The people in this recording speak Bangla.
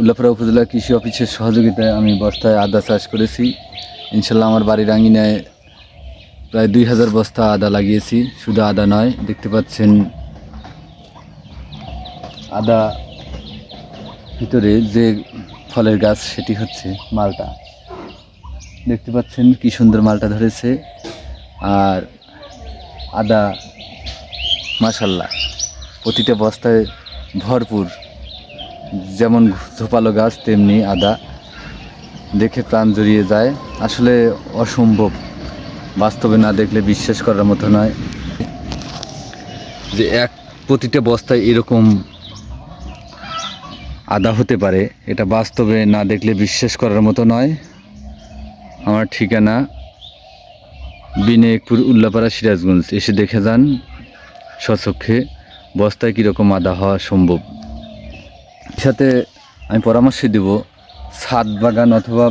উল্লাপাড়া উপজেলা কৃষি অফিসের সহযোগিতায় আমি বস্তায় আদা চাষ করেছি। ইনশাল্লাহ আমার বাড়ির আঙিনায় প্রায় দুই হাজার বস্তা আদা লাগিয়েছি। শুধু আদা নয়, দেখতে পাচ্ছেন আদা ভিতরে যে ফলের গাছ, সেটি হচ্ছে মালটা। দেখতে পাচ্ছেন কি সুন্দর মালটা ধরেছে। আর আদা, মাশাল্লাহ, প্রতিটা বস্তায় ভরপুর যেমন ধোপালো গাছ, তেমনি আদা। দেখে প্রাণ জড়িয়ে যায়। আসলে অসম্ভব। বাস্তবে না দেখলে বিশ্বাস করার মতো নয়। যে এক প্রতিটা বস্তায় এরকম আদা হতে পারে, এটা বাস্তবে না দেখলে বিশ্বাস করার মতো নয়। আমার ঠিকানা বিনায়কপুর উল্লাপাড়া সিরাজগঞ্জ। এসে দেখে যান, স্বচক্ষে বস্তায় কীরকম আদা হওয়া সম্ভব। সাথে আমি পরামর্শ দেব ছাদ বাগান অথবা